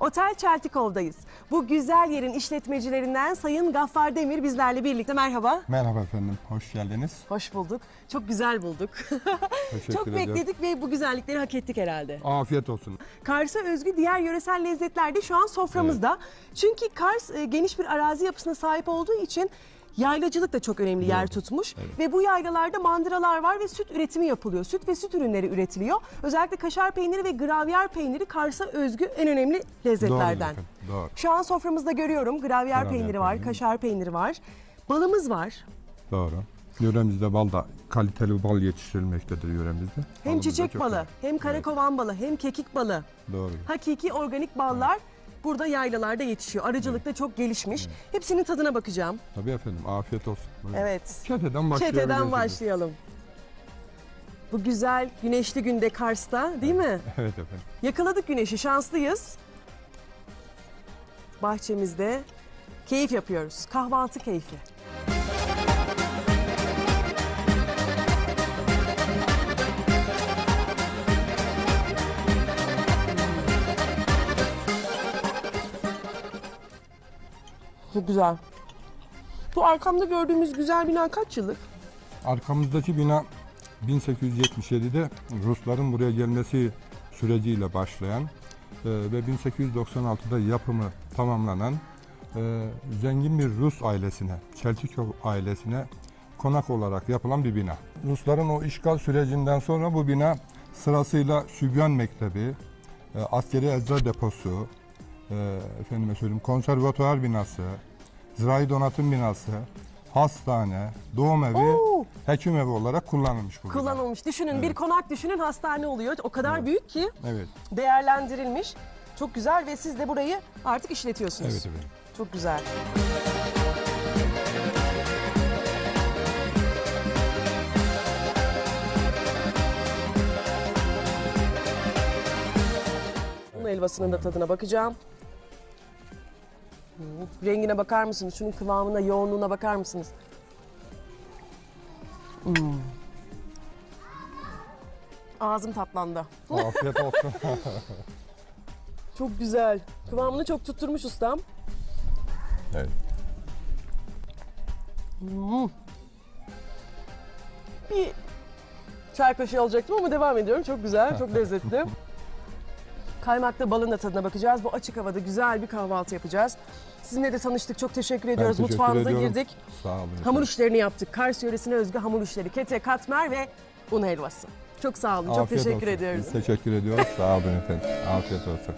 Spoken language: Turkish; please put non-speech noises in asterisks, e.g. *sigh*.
Otel Çeltikov'dayız. Bu güzel yerin işletmecilerinden Sayın Gaffar Demir bizlerle birlikte. Merhaba. Merhaba efendim, hoş geldiniz. Hoş bulduk. Çok güzel bulduk. *laughs* Teşekkür Çok ediyorum. bekledik ve bu güzellikleri hak ettik herhalde. Afiyet olsun. Kars'a özgü diğer yöresel lezzetler de şu an soframızda. Çünkü Kars e, geniş bir arazi yapısına sahip olduğu için yaylacılık da çok önemli yer tutmuş. Ve bu yaylalarda mandıralar var ve süt üretimi yapılıyor. Süt ve süt ürünleri üretiliyor. Özellikle kaşar peyniri ve gravyer peyniri Kars'a özgü en önemli lezzetlerden. efendim, doğru. Şu an soframızda görüyorum gravyer Gravyer peyniri var, peyniri. kaşar peyniri var. Balımız var. Doğru. Yöremizde bal da kaliteli bal yetiştirilmektedir yöremizde. Hem Balımız çiçek balı, güzel. hem karakovan balı, hem kekik balı. Doğru. Hakiki organik ballar burada yaylalarda yetişiyor. Arıcılık da çok gelişmiş. Hepsinin tadına bakacağım. Tabii efendim, afiyet olsun. Buyurun. Evet. Çeteden başlayabilirsiniz. Çeteden başlayalım. Bu güzel güneşli günde Kars'ta değil mi? Evet efendim. Yakaladık güneşi, şanslıyız. Bahçemizde keyif yapıyoruz. Kahvaltı keyfi. Çok güzel. Bu arkamda gördüğümüz güzel bina kaç yıllık? Arkamızdaki bina 1877'de Rusların buraya gelmesi süreciyle başlayan e, ve 1896'da yapımı tamamlanan e, zengin bir Rus ailesine, Çeltikov ailesine konak olarak yapılan bir bina. Rusların o işgal sürecinden sonra bu bina sırasıyla Sübyan Mektebi, e, askeri ecza deposu, e, efendime söyleyeyim konservatuar binası, zirai donatım binası, hastane, doğum evi, Oo! hekim evi olarak kullanılmış bu bina. Kullanılmış. Düşünün bir konak düşünün hastane oluyor. O kadar büyük ki Evet, değerlendirilmiş. Çok güzel ve siz de burayı artık işletiyorsunuz. evet efendim. Çok güzel. Bunun helvasının da tadına bakacağım. Hmm, Rengine bakar mısınız? Şunun kıvamına, yoğunluğuna bakar mısınız? Hmm. Ağzım tatlandı. Afiyet olsun. *laughs* Çok güzel. Kıvamını çok tutturmuş ustam. evet. Bir çay kaşığı alacaktım ama devam ediyorum. Çok güzel, çok lezzetli. *laughs* Kaymaklı balın da tadına bakacağız. Bu açık havada güzel bir kahvaltı yapacağız. Sizinle de tanıştık. Çok teşekkür ediyoruz. teşekkür Mutfağınıza ediyorum. girdik. Sağ olun. Hamur işlerini yaptık. Kars yöresine özgü hamur işleri. Kete, katmer ve un helvası. Çok sağ olun. Çok Afiyet teşekkür olsun. ediyoruz. Biz teşekkür ediyoruz. Sağ olun efendim. Afiyet olsun.